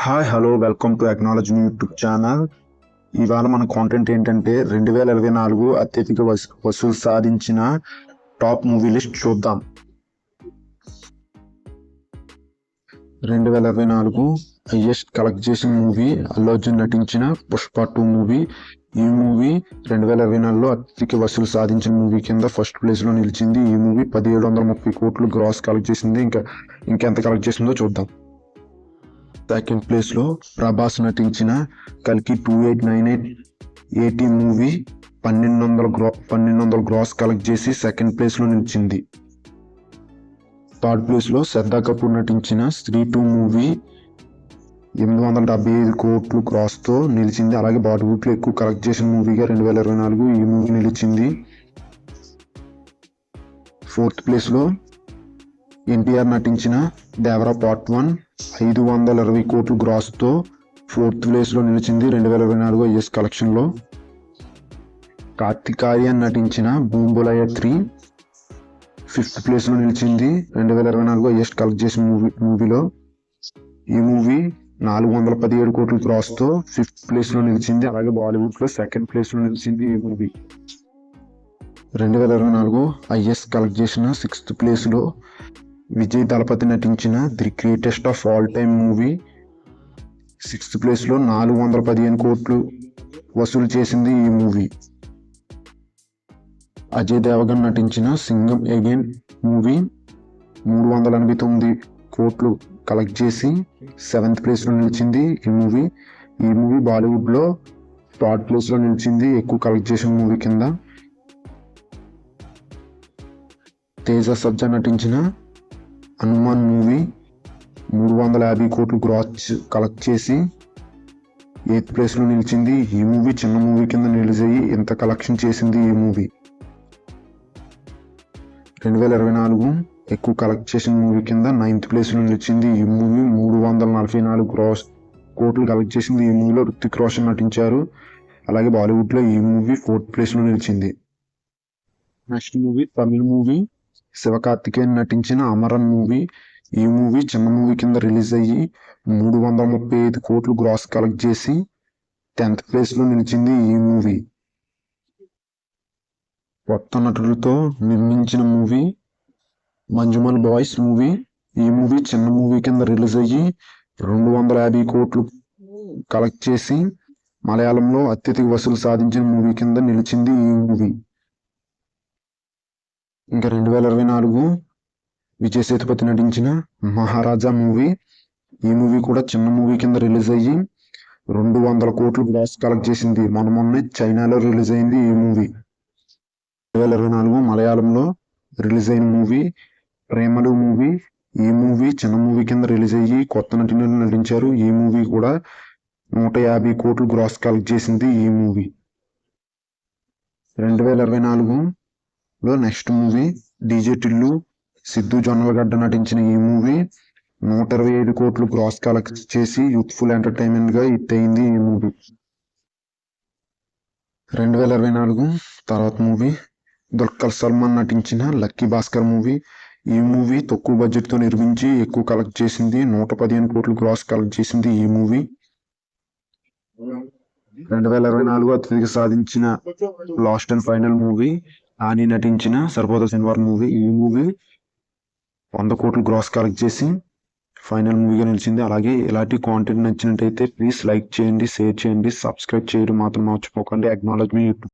Hi hello welcome to అక్నాలజీ YouTube channel ఇవాళ మన కాంటెంట్ ఏంటంటే రెండు వేల ఇరవై నాలుగు అత్యధిక వసూ- వసూలు సాధించిన టాప్ మూవీ లిస్ట్ చూద్దాం. రెండు వేల ఇరవై నాలుగు హయ్యెస్ట్ కలెక్ట్ చేసిన మూవీ అల్లు అర్జున్ నటించిన పుష్ప టూ మూవీ ఈ మూవీ రెండు వేల ఇరవై నాలుగులో అత్యధిక వసూలు సాధించిన మూవీ కింద ఫస్ట్ ప్లేస్లో నిలిచింది. ఈ మూవీ పదిహేడు వందల ముప్పై కోట్లు గ్రాస్ కలెక్ట్ చేసింది. ఇంకా ఇంకెంత కలెక్ట్ చేసిందో చూద్దాం. సెకండ్ ఇన్ ప్లేస్లో ప్రభాస్ నటించిన కల్కి two eight nine eight AD movie పన్నెండు వందల గ్రో పన్నెండు వందల గ్రాస్ కలెక్ట్ చేసి సెకండ్ ప్లేస్లో నిలిచింది. థర్డ్ ప్లేస్లో శ్రద్ధా కపూర్ నటించిన స్త్రీ టూ మూవీ ఎనిమిది వందల డెబ్బై ఐదు కోట్లు క్రాస్తో నిలిచింది. అలాగే బాలీవుడ్లో ఎక్కువ కలెక్ట్ చేసిన మూవీగా రెండు వేల ఇరవై నాలుగు ఈ మూవీ నిలిచింది. ఫోర్త్ ప్లేస్లో ఎన్టీఆర్ నటించిన దేవరా పార్ట్ వన్ ఐదు వందల ఇరవై కోట్లు గ్రాస్తో ఫోర్త్ ప్లేస్లో నిలిచింది రెండు వేల ఇరవై నాలుగు ఐఎస్ కలెక్షన్లో. కార్తికార్యన్ నటించిన బూంబులయ త్రీ ఫిఫ్త్ ప్లేస్లో నిలిచింది రెండు వేల ఇరవై నాలుగు ఐఎస్ కలెక్ట్ చేసిన మూవీ మూవీలో. ఈ మూవీ నాలుగు వందల పదిహేడు కోట్ల క్రాస్తో ఫిఫ్త్ ప్లేస్లో నిలిచింది అలాగే బాలీవుడ్లో సెకండ్ ప్లేస్లో నిలిచింది ఈ మూవీ. రెండు వేల ఇరవై నాలుగు ఐఎస్ కలెక్ట్ చేసిన సిక్స్త్ ప్లేస్లో విజయ్ దళపతి నటించిన the greatest of all time movie sixth ప్లేస్లో నాలుగు వందల పదిహేను కోట్లు వసూలు చేసింది ఈ మూవీ. అజయ్ దేవగన్ నటించిన సింగం ఎగైన్ మూవీ మూడు వందల ఎనభై తొమ్మిది కోట్లు కలెక్ట్ చేసి సెవెంత్ ప్లేస్లో నిలిచింది ఈ మూవీ. ఈ మూవీ బాలీవుడ్లో థర్డ్ ప్లేస్లో నిలిచింది ఎక్కువ కలెక్ట్ చేసిన మూవీ కింద. తేజ సజ్జా నటించిన హనుమాన్ మూవీ మూడు వందల యాభై కోట్లు గ్రాస్ కలెక్ట్ చేసి ఎయిత్ ప్లేస్లో నిలిచింది. ఈ మూవీ చిన్న మూవీ కింద రిలీజ్ అయ్యి ఇంత కలెక్షన్ చేసింది ఈ మూవీ. రెండు వేల ఇరవై నాలుగు ఎక్కువ కలెక్ట్ చేసిన మూవీ కింద నైన్త్ ప్లేస్లో నిలిచింది. ఈ మూవీ మూడు వందల నలభై నాలుగు గ్రాస్ కోట్లు కలెక్ట్ చేసింది. ఈ మూవీలో రుతిక్ రోషన్ నటించారు. అలాగే బాలీవుడ్లో ఈ మూవీ ఫోర్త్ ప్లేస్లో నిలిచింది. నెక్స్ట్ మూవీ తమిళ మూవీ. శివకార్తికేయన్ నటించిన అమరన్ మూవీ ఈ మూవీ చిన్న మూవీ కింద రిలీజ్ అయ్యి మూడు వందల ముప్పై ఐదు కోట్లు గ్రాస్ కలెక్ట్ చేసి టెన్త్ ప్లేస్లో నిలిచింది ఈ మూవీ. కొత్త నటులతో నిర్మించిన మూవీ మంజుమల్ బాయ్స్ మూవీ ఈ మూవీ చిన్న మూవీ కింద రిలీజ్ అయ్యి రెండు వందల యాభై కోట్లు కలెక్ట్ చేసి మలయాళంలో అత్యధిక వసూలు సాధించిన మూవీ కింద నిలిచింది ఈ మూవీ. ఇంకా రెండు వేల ఇరవై నాలుగు విజయ్ సేతుపతి నటించిన మహారాజా మూవీ. ఈ మూవీ కూడా చిన్న మూవీ కింద రిలీజ్ అయ్యి రెండు వందల కోట్లు గ్రాస్ కలెక్ట్ చేసింది. మొన్న మొన్నే చైనాలో రిలీజ్ అయింది ఈ మూవీ. రెండు వేల ఇరవై నాలుగు మలయాళంలో రిలీజ్ అయిన మూవీ ప్రేమలు మూవీ. ఈ మూవీ చిన్న మూవీ కింద రిలీజ్ అయ్యి కొత్త నటులు నటించారు. ఈ మూవీ కూడా నూట యాభై కోట్లు గ్రాస్ కలెక్ట్ చేసింది ఈ మూవీ. రెండు వేల ఇరవై నాలుగు లో next movie DJ Tillu Siddhu Jonnalagadda నటించిన ఈ మూవీ. నూట ఇరవై ఐదు కోట్లు గ్రాస్ కలెక్ట్ చేసి యూత్ఫుల్ ఎంటర్టైన్మెంట్గా హిట్ అయింది ఈ మూవీ. రెండు వేల ఇరవై నాలుగు తర్వాత మూవీ దుల్కర్ సల్మాన్ నటించిన లక్కీ భాస్కర్ మూవీ. ఈ మూవీ తక్కువ బడ్జెట్తో నిర్మించి ఎక్కువ కలెక్ట్ చేసింది నూట పదిహేను కోట్లు గ్రాస్ కలెక్ట్ చేసింది ఈ మూవీ. రెండు వేల ఇరవై నాలుగు అత్యధిక సాధించిన లాస్ట్ అండ్ ఫైనల్ మూవీ ఆని నటించిన సరిపోత శనివారం మూవీ ఈ మూవీ వంద కోట్లు గ్రాస్ కలెక్ట్ చేసి ఫైనల్ మూవీగా నిలిచింది. అలాగే ఇలాంటి కాంటెంట్ నచ్చినట్టయితే ప్లీజ్ లైక్ చేయండి షేర్ చేయండి సబ్స్క్రైబ్ చేయడం మాత్రం మర్చిపోకండి. అక్నాలజ్మెంట్